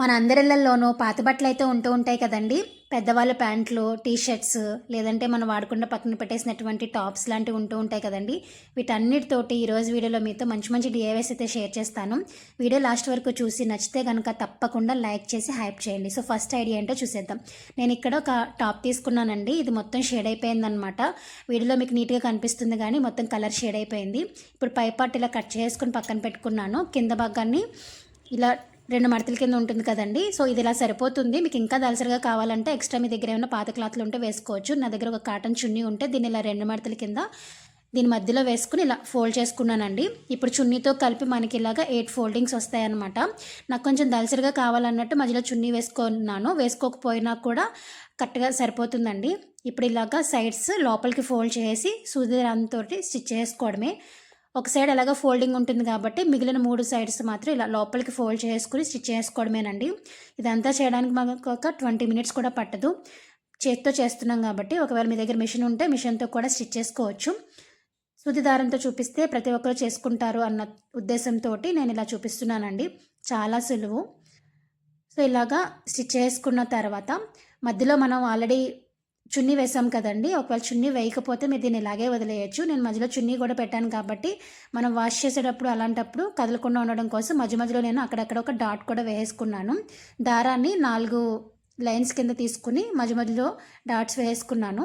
మన అందరిళ్ళలోనూ పాత బట్టలు అయితే ఉంటూ ఉంటాయి కదండి. పెద్దవాళ్ళ ప్యాంట్లు టీ షర్ట్స్ లేదంటే మనం వాడకుండా పక్కన పెట్టేసినటువంటి టాప్స్ లాంటివి ఉంటూ ఉంటాయి కదండి. వీటన్నిటితోటి ఈరోజు వీడియోలో మీతో మంచి మంచి డిఐవైస్ అయితే షేర్ చేస్తాను. వీడియో లాస్ట్ వరకు చూసి నచ్చితే కనుక తప్పకుండా లైక్ చేసి హైప్ చేయండి. సో ఫస్ట్ ఐడియా ఏంటో చూసేద్దాం. నేను ఇక్కడ ఒక టాప్ తీసుకున్నానండి. ఇది మొత్తం షేడ్ అయిపోయిందనమాట వీడియోలో మీకు నీట్గా కనిపిస్తుంది కానీ మొత్తం కలర్ షేడ్ అయిపోయింది. ఇప్పుడు పై ఇలా కట్ చేసుకుని పక్కన పెట్టుకున్నాను. కింద భాగాన్ని ఇలా రెండు మడతల కింద ఉంటుంది కదండి. సో ఇది ఇలా సరిపోతుంది. మీకు ఇంకా దలసరిగా కావాలంటే ఎక్స్ట్రా మీ దగ్గర ఏమైనా పాత క్లాత్లు ఉంటే వేసుకోవచ్చు. నా దగ్గర ఒక కాటన్ చున్నీ ఉంటే దీన్ని ఇలా రెండు మడతల కింద దీని మధ్యలో వేసుకుని ఇలా ఫోల్డ్ చేసుకున్నానండి. ఇప్పుడు చున్నీతో కలిపి మనకి ఇలాగా ఎయిట్ ఫోల్డింగ్స్ వస్తాయన్నమాట. నాకు కొంచెం దలసరిగా కావాలన్నట్టు మధ్యలో చున్నీ వేసుకున్నాను. వేసుకోకపోయినా కూడా కరెక్ట్గా సరిపోతుందండి. ఇప్పుడు ఇలాగా సైడ్స్ లోపలికి ఫోల్డ్ చేసి సూది స్టిచ్ చేసుకోవడమే. ఒక సైడ్ ఎలాగ ఫోల్డింగ్ ఉంటుంది కాబట్టి మిగిలిన మూడు సైడ్స్ మాత్రం ఇలా లోపలికి ఫోల్డ్ చేసుకుని స్టిచ్ చేసుకోవడమేనండి. ఇదంతా చేయడానికి మనకు ఒక ట్వంటీ మినిట్స్ కూడా పట్టదు. చేత్తో చేస్తున్నాం కాబట్టి ఒకవేళ మీ దగ్గర మిషన్ ఉంటే మిషన్తో కూడా స్టిచ్ చేసుకోవచ్చు. సుది దారంతో చూపిస్తే ప్రతి ఒక్కరు చేసుకుంటారు అన్న ఉద్దేశంతో నేను ఇలా చూపిస్తున్నానండి. చాలా సులువు. సో ఇలాగా స్టిచ్ చేసుకున్న తర్వాత మధ్యలో మనం ఆల్రెడీ చున్నీ వేసాం కదండి. ఒకవేళ చున్నీ వేయకపోతే మీరు దీన్ని ఇలాగే వదిలేయచ్చు. నేను మధ్యలో చున్నీ కూడా పెట్టాను కాబట్టి మనం వాష్ చేసేటప్పుడు అలాంటప్పుడు కదలకుండా ఉండడం కోసం మధ్య మధ్యలో నేను అక్కడక్కడ ఒక డాట్ కూడా వేసుకున్నాను. దారాన్ని నాలుగు లైన్స్ కింద తీసుకుని మధ్య మధ్యలో డాట్స్ వేసుకున్నాను.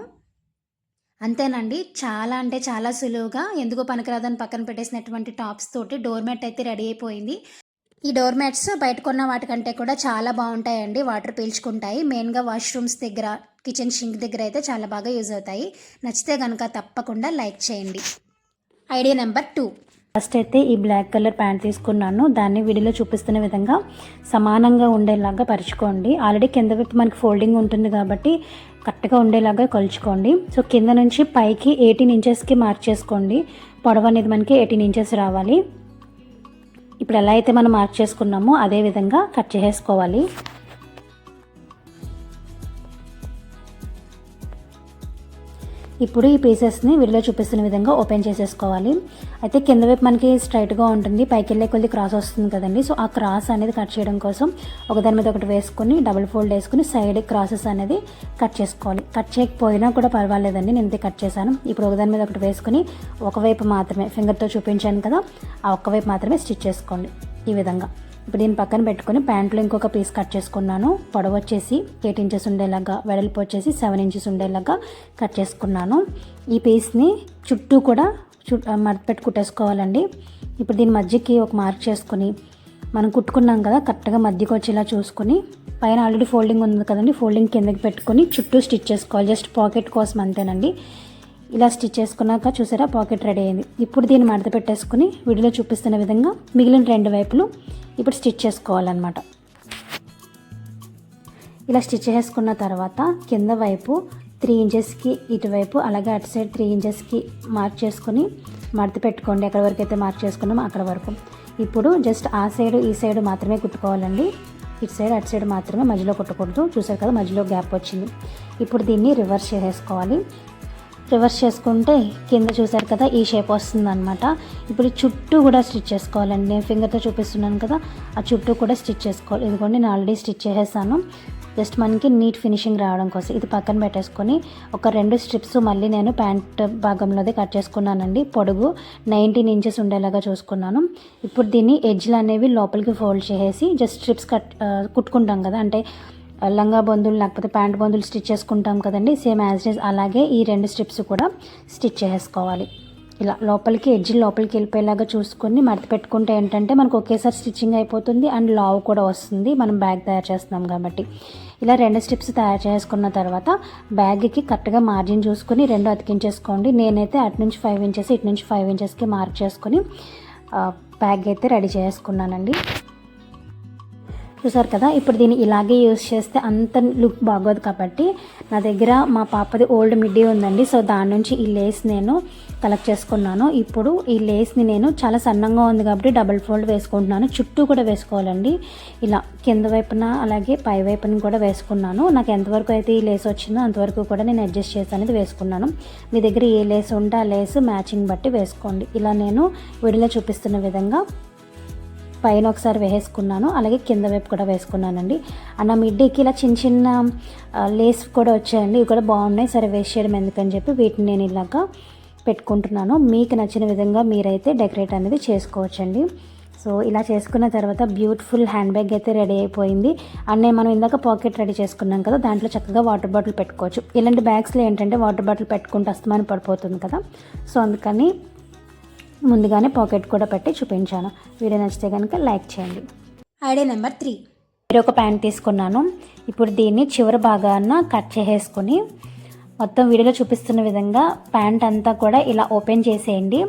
అంతేనండి. చాలా అంటే చాలా సులువుగా ఎందుకో పనికిరాదని పక్కన పెట్టేసినటువంటి టాప్స్ తోటి డోర్ మ్యాట్ అయితే రెడీ అయిపోయింది. ఈ డోర్ మ్యాట్స్ బయట కొన్న వాటికంటే కూడా చాలా బాగుంటాయండి. వాటర్ పీల్చుకుంటాయి. మెయిన్గా వాష్రూమ్స్ దగ్గర కిచెన్ షింక్ దగ్గర అయితే చాలా బాగా యూజ్ అవుతాయి. నచ్చితే కనుక తప్పకుండా లైక్ చేయండి. Idea number two. ఫస్ట్ అయితే ఈ బ్లాక్ కలర్ ప్యాంట్ తీసుకున్నాను. దాన్ని వీడియోలో చూపిస్తున్న విధంగా సమానంగా ఉండేలాగా పరుచుకోండి. ఆల్రెడీ కింద వైపు మనకి ఫోల్డింగ్ ఉంటుంది కాబట్టి కరెక్ట్గా ఉండేలాగా కొలుచుకోండి. సో కింద నుంచి పైకి ఎయిటీన్ ఇంచెస్కి మార్క్ చేసుకోండి పొడవు అనేది మనకి ఎయిటీన్ ఇంచెస్ రావాలి. ఇప్పుడు ఎలా అయితే మనం మార్క్ చేసుకున్నామో అదే విధంగా కట్ చేసుకోవాలి ఇప్పుడు ఈ పీసెస్ని వీడియోలో చూపిస్తున్న విధంగా ఓపెన్ చేసేసుకోవాలి. అయితే కింద వైపు మనకి స్ట్రైట్గా ఉంటుంది. పైకి వెళ్ళే కొద్ది క్రాస్ వస్తుంది కదండి. సో ఆ క్రాస్ అనేది కట్ చేయడం కోసం ఒకదాని మీద ఒకటి వేసుకొని డబుల్ ఫోల్డ్ వేసుకుని సైడ్ క్రాసెస్ అనేది కట్ చేసుకోవాలి. కట్ చేయకపోయినా కూడా పర్వాలేదండి. నేను ఇంతే కట్ చేశాను. ఇప్పుడు ఒకదాని మీద ఒకటి వేసుకుని ఒకవైపు మాత్రమే ఫింగర్తో చూపించాను కదా ఆ ఒక్కవైపు మాత్రమే స్టిచ్ చేసుకోండి ఈ విధంగా. ఇప్పుడు దీన్ని పక్కన పెట్టుకొని ప్యాంట్లో ఇంకొక పీస్ కట్ చేసుకున్నాను. పొడవు వచ్చేసి ఎయిట్ ఇంచెస్ ఉండేలాగా వెడల్పు వచ్చేసి సెవెన్ ఇంచెస్ ఉండేలాగా కట్ చేసుకున్నాను. ఈ పీస్ని చుట్టూ కూడా చు మడపెట్టి కుట్టేసుకోవాలండి. ఇప్పుడు దీని మధ్యకి ఒక మార్క్ చేసుకుని మనం కుట్టుకున్నాం కదా కరెక్ట్గా మధ్యకి వచ్చేలా చూసుకుని పైన ఆల్రెడీ ఫోల్డింగ్ ఉంది కదండి ఫోల్డింగ్ కిందకి పెట్టుకొని చుట్టూ స్టిచ్ చేసుకోవాలి. జస్ట్ పాకెట్ కోసం అంతేనండి. ఇలా స్టిచ్ చేసుకున్నాక చూసారా? పాకెట్ రెడీ అయింది. ఇప్పుడు దీన్ని మడత పెట్టేసుకుని వీడియోలో చూపిస్తున్న విధంగా మిగిలిన రెండు వైపులు ఇప్పుడు స్టిచ్ చేసుకోవాలన్నమాట. ఇలా స్టిచ్ చేసుకున్న తర్వాత కింద వైపు త్రీ ఇంచెస్కి ఇటువైపు అలాగే అటు సైడ్ త్రీ ఇంచెస్కి మార్క్ చేసుకుని మడత పెట్టుకోండి. ఎక్కడి వరకు అయితే మార్క్ చేసుకున్నామో అక్కడ వరకు. ఇప్పుడు జస్ట్ ఆ సైడ్ ఈ సైడ్ మాత్రమే కుట్టుకోవాలండి. ఇటు సైడ్ అటు సైడ్ మాత్రమే మధ్యలో కుట్టకూడదు. చూసారు కదా మధ్యలో గ్యాప్ వచ్చింది. ఇప్పుడు దీన్ని రివర్స్ చేసేసుకోవాలి రివర్స్ చేసుకుంటే కింద చూసారు కదా ఈ షేప్ వస్తుంది అనమాట ఇప్పుడు చుట్టూ కూడా స్టిచ్ చేసుకోవాలండి. నేను ఫింగర్తో చూపిస్తున్నాను కదా ఆ చుట్టూ కూడా స్టిచ్ చేసుకోవాలి. ఇదిగోండి నేను ఆల్రెడీ స్టిచ్ చేసేసాను. జస్ట్ మనకి నీట్ ఫినిషింగ్ రావడం కోసం ఇది పక్కన పెట్టేసుకొని ఒక రెండు స్ట్రిప్స్ మళ్ళీ నేను ప్యాంట్ భాగంలోదే కట్ చేసుకున్నానండి. పొడుగు నైన్టీన్ ఇంచెస్ ఉండేలాగా చూసుకున్నాను. ఇప్పుడు దీన్ని ఎడ్జ్లు అనేవి లోపలికి ఫోల్డ్ చేసేసి జస్ట్ స్ట్రిప్స్ కట్ కుట్టుకుంటాం కదా అంటే లంగా బొందులు లేకపోతే ప్యాంట్ బొందులు స్టిచ్ చేసుకుంటాం కదండి. సేమ్ యాజ్ ఇట్ అలాగే ఈ రెండు స్ట్రిప్స్ కూడా స్టిచ్ చేసుకోవాలి ఇలా లోపలికి ఎడ్జ్ లోపలికి వెళ్ళిపోయేలాగా చూసుకొని మడత పెట్టుకుంటే ఏంటంటే మనకు ఒకేసారి స్టిచ్చింగ్ అయిపోతుంది అండ్ లావ్ కూడా వస్తుంది. మనం బ్యాగ్ తయారు చేస్తున్నాం కాబట్టి. ఇలా రెండు స్ట్రిప్స్ తయారు చేసుకున్న తర్వాత బ్యాగ్కి కరెక్ట్గా మార్జిన్ చూసుకొని రెండు అతికించేసుకోండి. నేనైతే అటు నుంచి ఫైవ్ ఇంచెస్ ఇటు నుంచి ఫైవ్ ఇంచెస్కి మార్క్ చేసుకొని బ్యాగ్ అయితే రెడీ చేసుకున్నానండి. చూసారు కదా? ఇప్పుడు దీన్ని ఇలాగే యూస్ చేస్తే అంత లుక్ బాగోదు కాబట్టి నా దగ్గర మా పాపది ఓల్డ్ మిడ్డీ ఉందండి. సో దాని నుంచి ఈ లేస్ నేను కలెక్ట్ చేసుకున్నాను. ఇప్పుడు ఈ లేస్ని నేను చాలా సన్నంగా ఉంది కాబట్టి డబుల్ ఫోల్డ్ వేసుకుంటున్నాను. చుట్టూ కూడా వేసుకోవాలండి. ఇలా కింద వైపున అలాగే పై వైపున కూడా వేసుకున్నాను. నాకు ఎంతవరకు అయితే ఈ లేస్ వచ్చిందో అంతవరకు కూడా నేను అడ్జస్ట్ చేసి అనేది వేసుకున్నాను. మీ దగ్గర ఏ లేస్ ఉంటే ఆ లేస్ మ్యాచింగ్ బట్టి వేసుకోండి. ఇలా నేను విడిలో చూపిస్తున్న విధంగా పైన ఒకసారి వేసుకున్నాను అలాగే కింద వైపు కూడా వేసుకున్నానండి. అన్న మిడ్డీకి ఇలా చిన్న చిన్న లేస్ కూడా వచ్చాయండి. ఇవి కూడా బాగున్నాయి. సరే వేస్ట్ చేయడం ఎందుకని చెప్పి వీటిని నేను ఇలాగా పెట్టుకుంటున్నాను. మీకు నచ్చిన విధంగా మీరైతే డెకరేట్ అనేది చేసుకోవచ్చండి. సో ఇలా చేసుకున్న తర్వాత బ్యూటిఫుల్ హ్యాండ్ బ్యాగ్ అయితే రెడీ అయిపోయింది. అన్నీ మనం ఇందాక పాకెట్ రెడీ చేసుకున్నాం కదా దాంట్లో చక్కగా వాటర్ బాటిల్ పెట్టుకోవచ్చు. ఇలాంటి బ్యాగ్స్లో ఏంటంటే వాటర్ బాటిల్ పెట్టుకుంటే అస్తమానం పడిపోతుంది కదా. సో అందుకని ముందుగానే పాకెట్ కూడా పెట్టి చూపించాను. వీడియో నచ్చితే కనుక లైక్ చేయండి. Idea number three. వేరొక ప్యాంట్ తీసుకున్నాను. ఇప్పుడు దీన్ని చివరి భాగాన కట్ చేసేసుకుని మొత్తం వీడియోలో చూపిస్తున్న విధంగా ప్యాంట్ అంతా కూడా ఇలా ఓపెన్ చేసేయండి.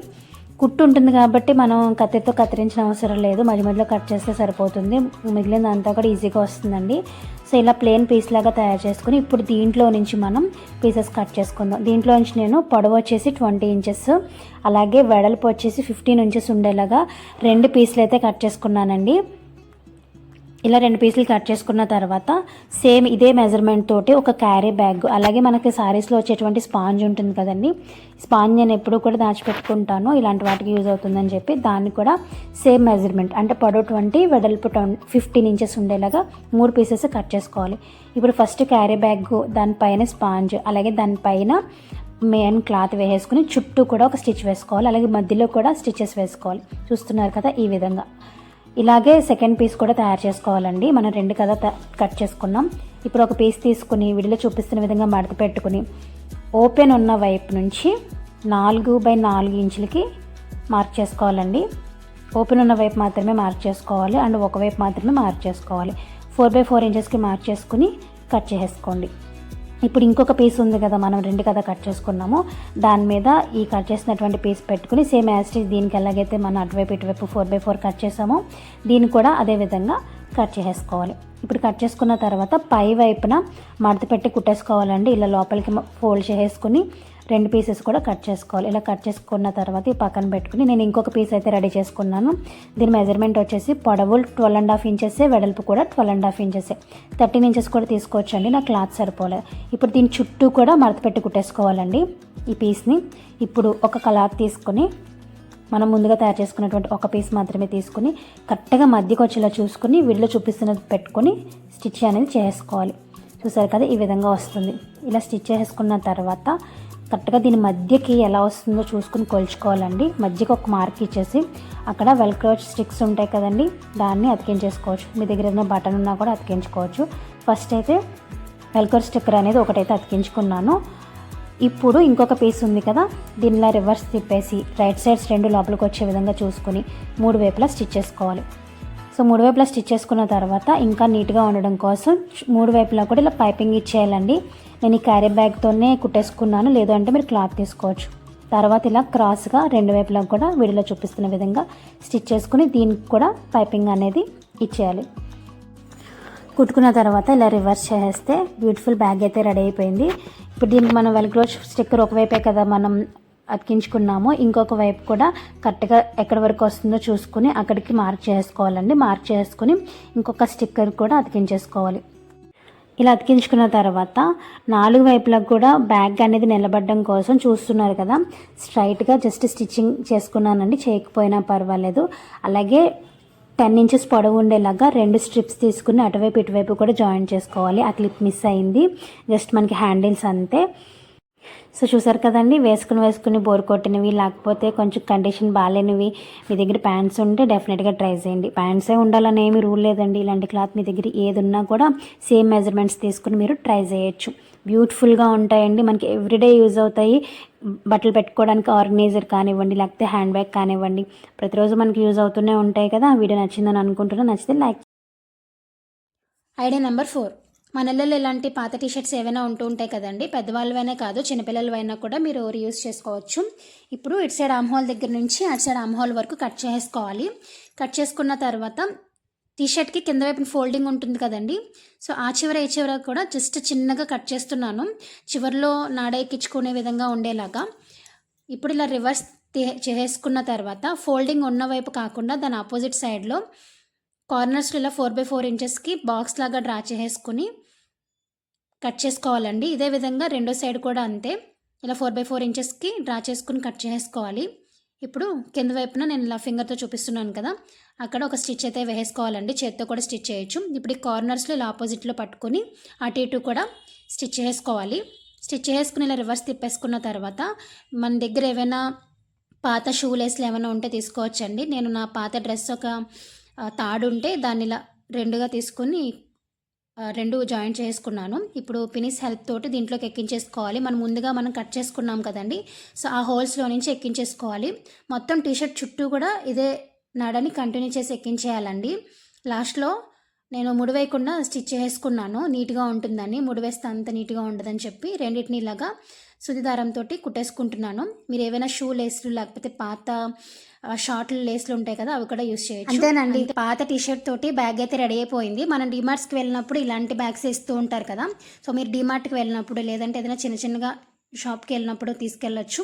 కుట్టు ఉంటుంది కాబట్టి మనం కత్తితో కత్తిరించిన అవసరం లేదు. మధ్య మధ్యలో కట్ చేస్తే సరిపోతుంది. మిగిలిన మిగిలినంతా కూడా ఈజీగా వస్తుందండి. సో ఇలా ప్లేన్ పీస్ లాగా తయారు చేసుకుని ఇప్పుడు దీంట్లో నుంచి మనం పీసెస్ కట్ చేసుకుందాం. దీంట్లో నుంచి నేను పొడవు వచ్చేసి ట్వంటీ ఇంచెస్ అలాగే వెడల్పు వచ్చేసి ఫిఫ్టీన్ ఇంచెస్ ఉండేలాగా రెండు పీసులు అయితే కట్ చేసుకున్నానండి. ఇలా రెండు పీసులు కట్ చేసుకున్న తర్వాత సేమ్ ఇదే మెజర్మెంట్ తోటి ఒక క్యారీ బ్యాగ్ అలాగే మనకి సారీస్లో వచ్చేటువంటి స్పాంజ్ ఉంటుంది కదండి. స్పాంజ్ నేను ఎప్పుడూ కూడా దాచిపెట్టుకుంటాను. ఇలాంటి వాటికి యూజ్ అవుతుందని చెప్పి దాన్ని కూడా సేమ్ మెజర్మెంట్ అంటే పొడవు ట్వంటీ వెడల్పు ట్వం ఫిఫ్టీన్ ఇంచెస్ ఉండేలాగా మూడు పీసెస్ కట్ చేసుకోవాలి. ఇప్పుడు ఫస్ట్ క్యారీ బ్యాగ్ దానిపైన స్పాంజ్ అలాగే దానిపైన మెయిన్ క్లాత్ వేసేసుకుని చుట్టూ కూడా ఒక స్టిచ్ వేసుకోవాలి. అలాగే మధ్యలో కూడా స్టిచెస్ వేసుకోవాలి. చూస్తున్నారు కదా ఈ విధంగా. ఇలాగే సెకండ్ పీస్ కూడా తయారు చేసుకోవాలండి. మనం రెండు కదా కట్ చేసుకున్నాం. ఇప్పుడు ఒక పీస్ తీసుకుని విడిలో చూపిస్తున్న విధంగా మడత పెట్టుకుని ఓపెన్ ఉన్న వైపు నుంచి నాలుగు బై నాలుగు ఇంచులకి మార్క్ చేసుకోవాలండి. ఓపెన్ ఉన్న వైపు మాత్రమే మార్క్ చేసుకోవాలి. అండ్ ఒకవైపు మాత్రమే మార్క్ చేసుకోవాలి. ఫోర్ బై ఫోర్ ఇంచెస్కి మార్క్ చేసుకుని కట్ చేసుకోండి ఇప్పుడు ఇంకొక పీస్ ఉంది కదా మనం రెండు కదా కట్ చేసుకున్నాము. దాని మీద ఈ కట్ చేసినటువంటి పీస్ పెట్టుకుని సేమ్ యాస్టేజ్ దీనికి ఎలాగైతే మనం అటువైపు ఇటువైపు ఫోర్ బై ఫోర్ కట్ చేసామో దీన్ని కూడా అదే విధంగా కట్ చేసేసుకోవాలి. ఇప్పుడు కట్ చేసుకున్న తర్వాత పై వైపున మడత పెట్టి కుట్టేసుకోవాలండి. ఇలా లోపలికి ఫోల్డ్ చేసేసుకుని రెండు పీసెస్ కూడా కట్ చేసుకోవాలి. ఇలా కట్ చేసుకున్న తర్వాత ఈ పక్కన పెట్టుకుని నేను ఇంకొక పీస్ అయితే రెడీ చేసుకున్నాను. దీని మెజర్మెంట్ వచ్చేసి పొడవు ట్వెల్వ్ అండ్ హాఫ్ ఇంచెస్ వెడల్పు కూడా twelve and half inches thirteen inches కూడా తీసుకోవచ్చండి నా క్లాత్ సరిపోలేదు ఇప్పుడు దీని చుట్టూ కూడా మడత పెట్టి కుట్టేసుకోవాలండి ఈ పీస్ని ఇప్పుడు ఒక క్లాత్ తీసుకుని మనం ముందుగా తయారు చేసుకున్నటువంటి ఒక పీస్ మాత్రమే తీసుకుని కరెక్ట్గా మధ్యకి వచ్చేలా చూసుకుని వీడిలో చూపిస్తున్నది పెట్టుకొని స్టిచ్ అనేది చేసుకోవాలి. చూసారు కదా ఈ విధంగా వస్తుంది. ఇలా స్టిచ్ చేసుకున్న తర్వాత కరెక్ట్గా దీని మధ్యకి ఎలా వస్తుందో చూసుకుని కొలుచుకోవాలండి. మధ్యకి ఒక మార్క్ ఇచ్చేసి అక్కడ వెల్క్రోచ్ స్టిక్స్ ఉంటాయి కదండి దాన్ని అతికించేసుకోవచ్చు. మీ దగ్గర ఏదైనా బటన్ ఉన్నా కూడా అతికించుకోవచ్చు. ఫస్ట్ అయితే వెల్క్రో స్టిక్కర్ అనేది ఒకటైతే అతికించుకున్నాను. ఇప్పుడు ఇంకొక పీస్ ఉంది కదా దీనిలా రివర్స్ తిప్పేసి రైట్ సైడ్స్ రెండు లోపలికి వచ్చే విధంగా చూసుకుని మూడు వైపులా స్టిచ్ చేసుకోవాలి. సో మూడు వైపులా స్టిచ్ చేసుకున్న తర్వాత ఇంకా నీట్గా ఉండడం కోసం మూడు వైపులా కూడా ఇలా పైపింగ్ ఇచ్చేయాలండి. నేను ఈ క్యారీ బ్యాగ్తోనే కుట్టేసుకున్నాను. లేదు అంటే మీరు క్లాత్ తీసుకోవచ్చు. తర్వాత ఇలా క్రాస్గా రెండు వైపులా కూడా వీడియోలో చూపిస్తున్న విధంగా స్టిచ్ చేసుకుని దీనికి కూడా పైపింగ్ అనేది ఇచ్చేయాలి. కుట్టుకున్న తర్వాత ఇలా రివర్స్ చేస్తే బ్యూటిఫుల్ బ్యాగ్ అయితే రెడీ అయిపోయింది. ఇప్పుడు దీనికి మనం వెల్క్రో స్టిక్కర్ ఒకవైపే కదా మనం అతికించుకున్నాము ఇంకొక వైపు కూడా కరెక్ట్గా ఎక్కడి వరకు వస్తుందో చూసుకుని అక్కడికి మార్క్ చేసుకోవాలండి. మార్క్ చేసుకుని ఇంకొక స్టిక్కర్ కూడా అతికించేసుకోవాలి. ఇలా అతికించుకున్న తర్వాత నాలుగు వైపులకు కూడా బ్యాగ్ అనేది నిలబడడం కోసం చూస్తున్నారు కదా. స్ట్రైట్గా జస్ట్ స్టిచ్చింగ్ చేసుకున్నానండి. చేయకపోయినా పర్వాలేదు. అలాగే టెన్ ఇంచెస్ పొడవు ఉండేలాగా రెండు స్ట్రిప్స్ తీసుకుని అటువైపు ఇటువైపు కూడా జాయిన్ చేసుకోవాలి. ఆ క్లిప్ మిస్ అయింది. జస్ట్ మనకి హ్యాండిల్స్ అంతే. సో చూసారు కదండి వేసుకుని వేసుకుని బోర్ కొట్టినవి లేకపోతే కొంచెం కండిషన్ బాగాలేనివి మీ దగ్గర ప్యాంట్స్ ఉంటే డెఫినెట్గా ట్రై చేయండి. ప్యాంట్సే ఉండాలని ఏమి రూల్ లేదండి. ఇలాంటి క్లాత్ మీ దగ్గర ఏది ఉన్నా కూడా సేమ్ మెజర్మెంట్స్ తీసుకుని మీరు ట్రై చేయొచ్చు. బ్యూటిఫుల్గా ఉంటాయండి. మనకి ఎవ్రీడే యూజ్ అవుతాయి. బట్టలు పెట్టుకోవడానికి ఆర్గనైజర్ కానివ్వండి లేకపోతే హ్యాండ్ బ్యాగ్ కానివ్వండి. ప్రతిరోజు మనకి యూజ్ అవుతూనే ఉంటాయి కదా. వీడియో నచ్చిందని అనుకుంటున్నాను నచ్చితే లైక్ ఐడియా నెంబర్ ఫోర్ మన ఇలాంటి పాత టీషర్ట్స్ ఏవైనా ఉంటూ ఉంటాయి కదండి. పెద్దవాళ్ళవైనా కాదు చిన్నపిల్లలవైనా కూడా మీరు రీయూస్ చేసుకోవచ్చు. ఇప్పుడు ఇటు సైడ్ ఆమ్హాల్ దగ్గర నుంచి అటు సైడ్ ఆమ్హాల్ వరకు కట్ చేసుకోవాలి. కట్ చేసుకున్న తర్వాత టీషర్ట్కి కింద వైపున ఫోల్డింగ్ ఉంటుంది కదండి. సో ఆ చివర ఈ చివర కూడా జస్ట్ చిన్నగా కట్ చేస్తున్నాను. చివరిలో నాడ ఎక్కించుకునే విధంగా ఉండేలాగా. ఇప్పుడు ఇలా రివర్స్ చేసుకున్న తర్వాత ఫోల్డింగ్ ఉన్న వైపు కాకుండా దాని ఆపోజిట్ సైడ్లో కార్నర్స్లో ఇలా ఫోర్ బై ఫోర్ ఇంచెస్కి బాక్స్ లాగా డ్రా చేసేసుకుని కట్ చేసుకోవాలండి. ఇదే విధంగా రెండో సైడ్ కూడా అంతే. ఇలా ఫోర్ బై ఫోర్ ఇంచెస్కి డ్రా చేసుకుని కట్ చేసుకోవాలి ఇప్పుడు కింద వైపున నేను ఇలా ఫింగర్తో చూపిస్తున్నాను కదా. అక్కడ ఒక స్టిచ్ అయితే వేసుకోవాలండి చేత్తో కూడా స్టిచ్ చేయొచ్చు. ఇప్పుడు ఈ కార్నర్స్లో ఇలా ఆపోజిట్లో పట్టుకొని అటు ఇటు కూడా స్టిచ్ చేసుకోవాలి. స్టిచ్ చేసుకుని ఇలా రివర్స్ తిప్పేసుకున్న తర్వాత మన దగ్గర ఏమైనా పాత షూ లేస్లు ఏమైనా ఉంటే తీసుకోవచ్చండి. నేను నా పాత డ్రెస్ ఒక తాడుంటే తాడు ఉంటే దాన్ని ఇలా రెండుగా తీసుకొని రెండు జాయింట్ చేసుకున్నాను. ఇప్పుడు పినిస్ హెల్ప్ తోటి దీంట్లోకి ఎక్కించేసుకోవాలి. మనం ముందుగా మనం కట్ చేసుకున్నాం కదండి. సో ఆ హోల్స్లో నుంచి ఎక్కించేసుకోవాలి. మొత్తం టీషర్ట్ చుట్టూ కూడా ఇదే నడని కంటిన్యూ చేసి ఎక్కించేయాలండి. లాస్ట్లో నేను ముడివేయకుండా స్టిచ్ చేసుకున్నాను. నీట్గా ఉంటుందని ముడివేస్తే అంత నీట్గా ఉండదని చెప్పి రెండింటిని ఇలాగా సుది దారంతో కుట్టేసుకుంటున్నాను. మీరు ఏవైనా షూ లేస్లు లేకపోతే పాత ఆ, షార్ట్లు లేస్లు ఉంటాయి కదా అవి కూడా యూస్ చేయొచ్చు. అంతేనండి. పాత టీషర్ట్ తోటి బ్యాగ్ అయితే రెడీ అయిపోయింది. మనం డిమార్ట్స్కి వెళ్ళినప్పుడు ఇలాంటి బ్యాగ్స్ ఇస్తూ ఉంటారు కదా. సో మీరు డిమార్ట్కి వెళ్ళినప్పుడు లేదంటే ఏదైనా చిన్న చిన్నగా షాప్కి వెళ్ళినప్పుడు తీసుకెళ్ళొచ్చు.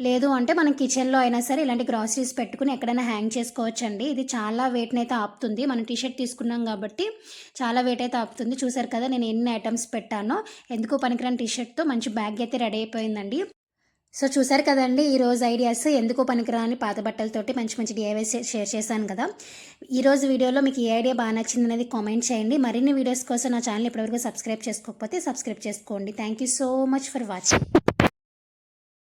లేదు అంటే మనం కిచెన్లో అయినా సరే ఇలాంటి గ్రాసరీస్ పెట్టుకుని ఎక్కడైనా హ్యాంగ్ చేసుకోవచ్చండి. ఇది చాలా వెయిట్ని అయితే ఆపుతుంది. మనం టీషర్ట్ తీసుకున్నాం కాబట్టి చాలా వెయిట్ అయితే ఆపుతుంది. చూసారు కదా నేను ఎన్ని ఐటమ్స్ పెట్టానో. ఎందుకు పనికిరాని టీషర్ట్తో మంచి బ్యాగ్ అయితే రెడీ అయిపోయిందండి. సో చూసారు కదండి ఈ రోజు ఐడియాస్ ఎందుకు పనికిరాని పాత బట్టలతోటి మంచి మంచి డిఐవైస్ షేర్ చేశాను కదా. ఈరోజు వీడియోలో మీకు ఏ ఐడియా బాగా నచ్చింది అనేది కామెంట్ చేయండి. మరిన్ని వీడియోస్ కోసం నా ఛానల్ ఇప్పటివరకు సబ్స్క్రైబ్ చేసుకోకపోతే సబ్స్క్రైబ్ చేసుకోండి. Thank you so much for watching